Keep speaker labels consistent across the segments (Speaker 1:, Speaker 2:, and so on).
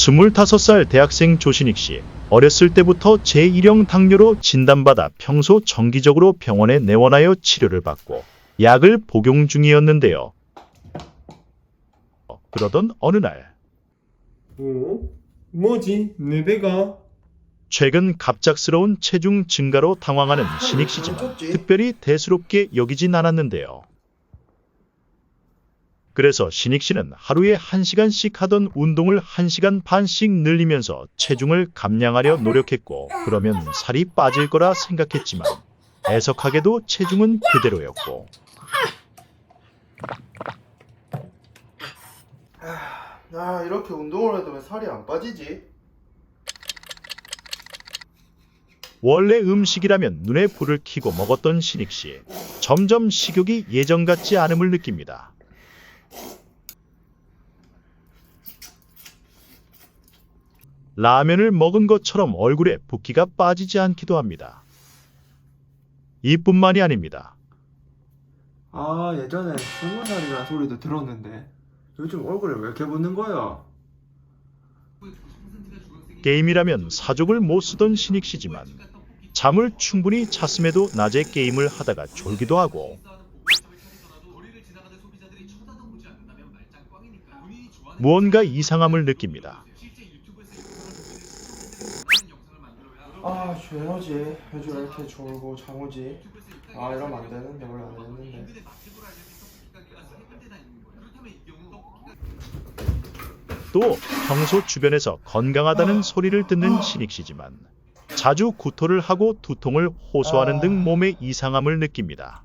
Speaker 1: 25살 대학생 조신익 씨. 어렸을 때부터 제1형 당뇨로 진단받아 평소 정기적으로 병원에 내원하여 치료를 받고 약을 복용 중이었는데요. 그러던 어느 날
Speaker 2: 어? 뭐지? 내 배가?
Speaker 1: 최근 갑작스러운 체중 증가로 당황하는 신익 씨지만 특별히 대수롭게 여기진 않았는데요. 그래서 신익 씨는 하루에 1시간씩 하던 운동을 1시간 반씩 늘리면서 체중을 감량하려 노력했고 그러면 살이 빠질 거라 생각했지만 애석하게도 체중은 그대로였고
Speaker 3: 아 이렇게 운동을 해도 왜 살이 안 빠지지?
Speaker 1: 원래 음식이라면 눈에 불을 켜고 먹었던 신익 씨 점점 식욕이 예전 같지 않음을 느낍니다. 라면을 먹은 것처럼 얼굴에 붓기가 빠지지 않기도 합니다. 이뿐만이 아닙니다.
Speaker 2: 아 예전에 스무 살이라는 소리도 들었는데 요즘 얼굴에 왜 이렇게 붓는 거야?
Speaker 1: 게임이라면 사족을 못 쓰던 신익 씨지만 잠을 충분히 잤음에도 낮에 게임을 하다가 졸기도 하고 무언가 이상함을 느낍니다.
Speaker 3: 아 죄어지 요즘 왜 이렇게 졸고 잠오지? 아 이러면 안 되는데 원래 안 되는데
Speaker 1: 또 평소 주변에서 건강하다는 소리를 듣는 신익 씨지만 자주 구토를 하고 두통을 호소하는 등 몸의 이상함을 느낍니다.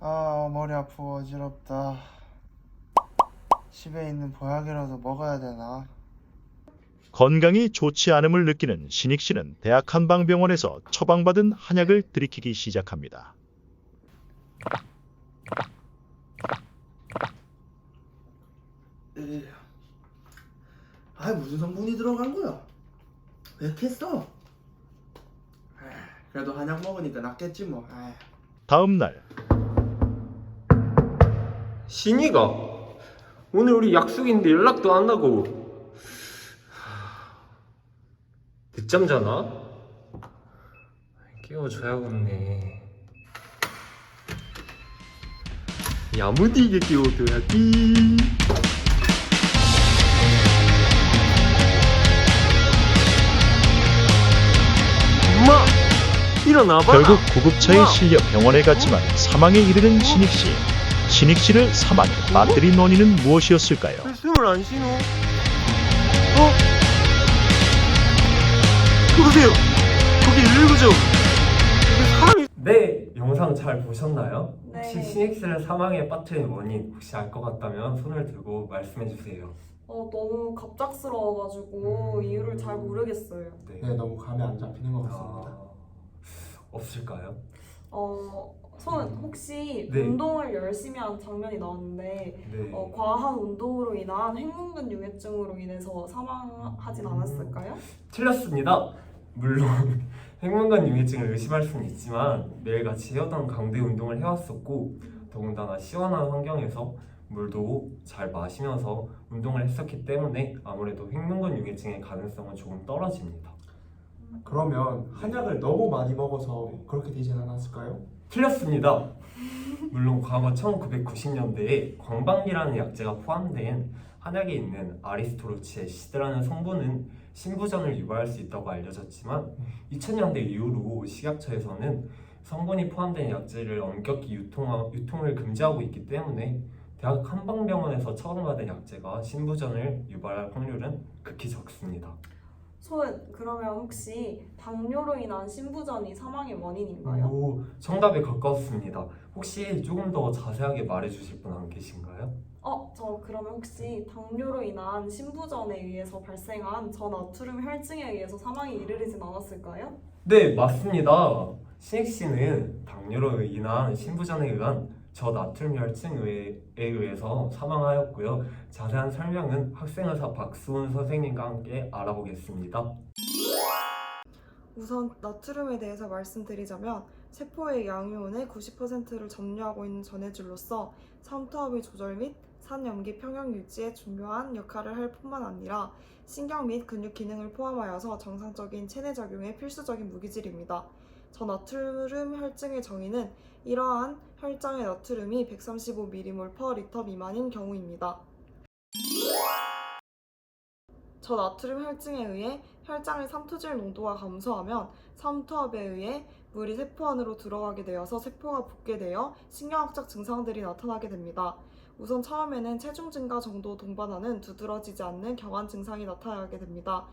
Speaker 3: 아 머리 아프고 어지럽다 집에 있는 보약이라도 먹어야 되나?
Speaker 1: 건강이 좋지 않음을 느끼는 신익 씨는 대학 한방병원에서 처방받은 한약을 들이키기 시작합니다.
Speaker 3: 아 무슨 성분이 들어간 거야? 왜? 아, 그래도 한약 먹으니까 낫겠지 뭐 아.
Speaker 1: 다음 날
Speaker 2: 신이가 오늘 우리 약속인데 연락도 안 하고 늦잠 자나? 깨워줘야겠네 야무지게 깨워줘야지 엄마 일어나봐
Speaker 1: 결국 구급차에 실려 병원에 갔지만 사망에 이르는 신익 씨. 신익 씨를 사망에 빠뜨린 원인은 무엇이었을까요?
Speaker 2: 왜 숨을 안 쉬노? 어? 누구세요? 거기 119죠? 사람이
Speaker 4: 네, 영상 잘 보셨나요?
Speaker 5: 네.
Speaker 4: 혹시 시닉스를 사망에 빠뜨린 원인 혹시 알 것 같다면 손을 들고 말씀해 주세요.
Speaker 5: 어, 너무 갑작스러워가지고
Speaker 4: 음.
Speaker 5: 이유를 잘 모르겠어요.
Speaker 4: 네.
Speaker 3: 네 너무 감이 안 잡히는 것
Speaker 4: 아, 없을까요?
Speaker 5: 어, 손 혹시
Speaker 4: 네.
Speaker 5: 운동을 열심히 한 장면이 나왔는데
Speaker 4: 네.
Speaker 5: 어, 과한 운동으로 인한 횡문근 유해증으로 인해서 사망하진
Speaker 4: 음.
Speaker 5: 않았을까요?
Speaker 4: 틀렸습니다. 물론 횡문관 유해증을 의심할 수는 있지만 매일같이 해오던 강대 운동을 해왔었고 더군다나 시원한 환경에서 물도 잘 마시면서 운동을 했었기 때문에 아무래도 횡문관 유해증의 가능성은 조금 떨어집니다.
Speaker 6: 그러면 한약을 너무 많이 먹어서 그렇게 되진 않았을까요?
Speaker 4: 틀렸습니다. 물론 과거 1990년대에 광방기라는 약재가 포함된 한약에 있는 아리스토로치의 시드라는 성분은 신부전을 유발할 수 있다고 알려졌지만 2000년대 이후로 식약처에서는 성분이 포함된 약재를 엄격히 유통, 유통을 금지하고 있기 때문에 대학 한방병원에서 처방받은 약재가 신부전을 유발할 확률은 극히 적습니다.
Speaker 5: 손 그러면 혹시 당뇨로 인한 신부전이 사망의 원인인가요?
Speaker 4: 오, 정답에 가까웠습니다. 혹시 조금 더 자세하게 말해주실 분 안 계신가요?
Speaker 5: 어, 저 그러면 혹시 당뇨로 인한 신부전에 의해서 발생한 저나트륨 혈증에 의해서 사망에 이르르진 않았을까요?
Speaker 4: 네, 맞습니다. 신익 씨는 당뇨로 인한 신부전에 의한 저나트륨 혈증에 의해서 사망하였고요. 자세한 설명은 학생의사 박수훈 선생님과 함께 알아보겠습니다.
Speaker 7: 우선 나트륨에 대해서 말씀드리자면 세포의 양이온의 90%를 점유하고 있는 전해질로서 삼투압의 조절 및 산염기 평형 유지에 중요한 역할을 할 뿐만 아니라 신경 및 근육 기능을 포함하여서 정상적인 체내 작용에 필수적인 무기질입니다. 저나트륨 혈증의 정의는 이러한 혈장의 나트륨이 135mmol/리터 미만인 경우입니다. 저나트륨 혈증에 의해 혈장의 삼투질 농도가 감소하면 삼투압에 의해 물이 세포 안으로 들어가게 되어서 세포가 붓게 되어 신경학적 증상들이 나타나게 됩니다. 우선 처음에는 체중 증가 정도 동반하는 두드러지지 않는 경한 증상이 나타나게 됩니다.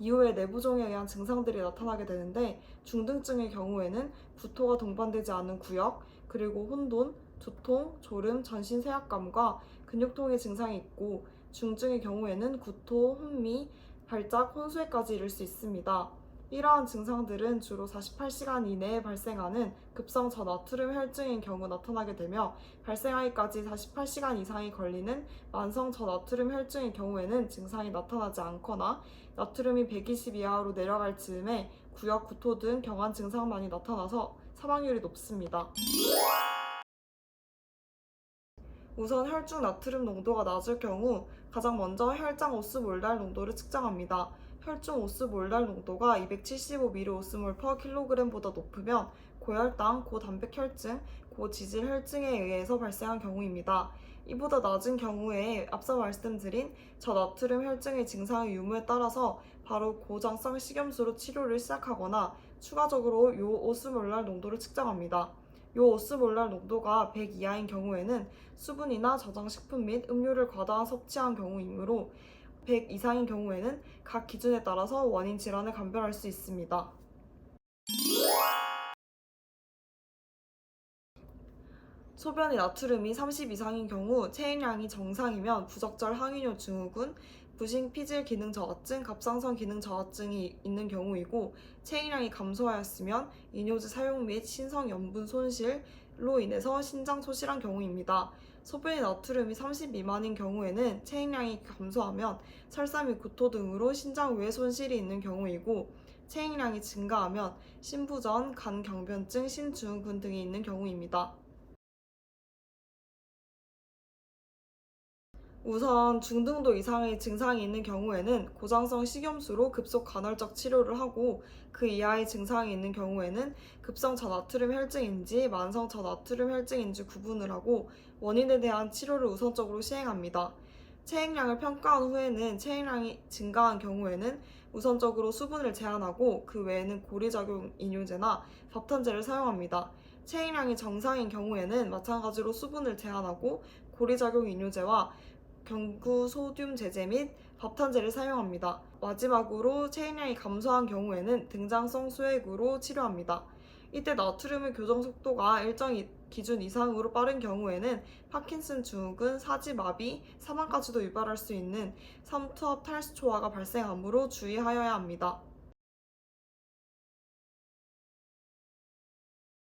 Speaker 7: 이후에 내부종에 의한 증상들이 나타나게 되는데 중등증의 경우에는 구토가 동반되지 않은 구역, 그리고 혼돈, 두통, 졸음, 전신 세약감과 근육통의 증상이 있고 중증의 경우에는 구토, 혼미, 발작, 혼수에까지 이를 수 있습니다. 이러한 증상들은 주로 48시간 이내에 발생하는 급성 저나트륨 혈증인 경우 나타나게 되며 발생하기까지 48시간 이상이 걸리는 만성 저나트륨 혈증인 경우에는 증상이 나타나지 않거나 나트륨이 120 이하로 내려갈 즈음에 구역, 구토 등 경한 증상만이 나타나서 사망률이 높습니다. 우선 혈중 나트륨 농도가 낮을 경우 가장 먼저 혈장 오스몰달 농도를 측정합니다. 혈중 오스몰달 농도가 275mOsmol/kg보다 높으면 고혈당, 고단백혈증, 고지질혈증에 의해서 발생한 경우입니다. 이보다 낮은 경우에 앞서 말씀드린 저나트륨 혈증의 증상의 유무에 따라서 바로 고장성 식염수로 치료를 시작하거나 추가적으로 요 오스몰랄 농도를 측정합니다. 요 오스몰랄 농도가 100 이하인 경우에는 수분이나 저장식품 및 음료를 과다한 섭취한 경우이므로 100 이상인 경우에는 각 기준에 따라서 원인 질환을 감별할 수 있습니다. 소변의 나트륨이 30 이상인 경우 체액량이 정상이면 부적절 항이뇨 증후군, 부신 피질 기능 저하증, 갑상선 기능 저하증이 있는 경우이고 체액량이 감소하였으면 이뇨제 사용 및 신성 염분 손실로 인해서 신장 소실한 경우입니다. 소변의 나트륨이 30 미만인 경우에는 체액량이 감소하면 설사 및 구토 등으로 신장 외 손실이 있는 경우이고 체액량이 증가하면 신부전, 간경변증, 신증후군 등이 있는 경우입니다. 우선 중등도 이상의 증상이 있는 경우에는 고장성 식염수로 급속 간헐적 치료를 하고 그 이하의 증상이 있는 경우에는 급성 저나트륨 혈증인지 만성 저나트륨 혈증인지 구분을 하고 원인에 대한 치료를 우선적으로 시행합니다. 체액량을 평가한 후에는 체액량이 증가한 경우에는 우선적으로 수분을 제한하고 그 외에는 고리작용 이뇨제나 밥탄제를 사용합니다. 체액량이 정상인 경우에는 마찬가지로 수분을 제한하고 고리작용 이뇨제와 경구 소듐 제제 및 밥탄제를 사용합니다. 마지막으로 체액량이 감소한 경우에는 등장성 수액으로 치료합니다. 이때 나트륨의 교정 속도가 일정 이- 기준 이상으로 빠른 경우에는 파킨슨 증후군, 사지 마비, 사망까지도 유발할 수 있는 삼투압 탈수 초화가 발생하므로 주의하여야 합니다.